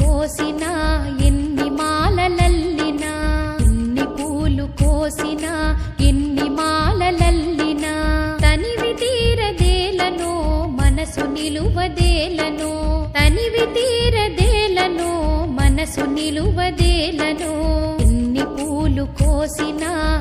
కోసినా ఎన్ని మాలలల్లినా ఎన్ని పూలు కోసినా ఎన్ని మాలలల్లినా. తనివి తీరదేలను మనసు నిలువదేలను తనివి తీరదేలను మనసు నిలువదేలను. ఎన్ని పూలు కోసినా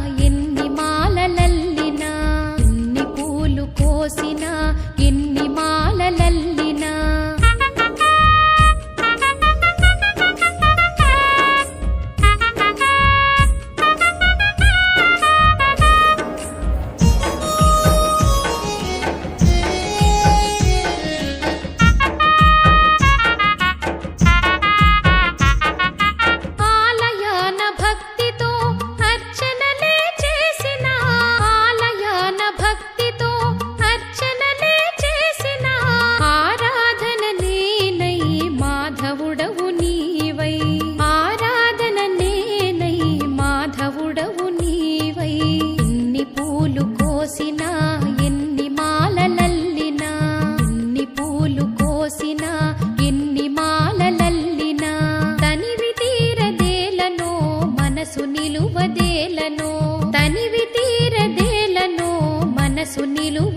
మనసు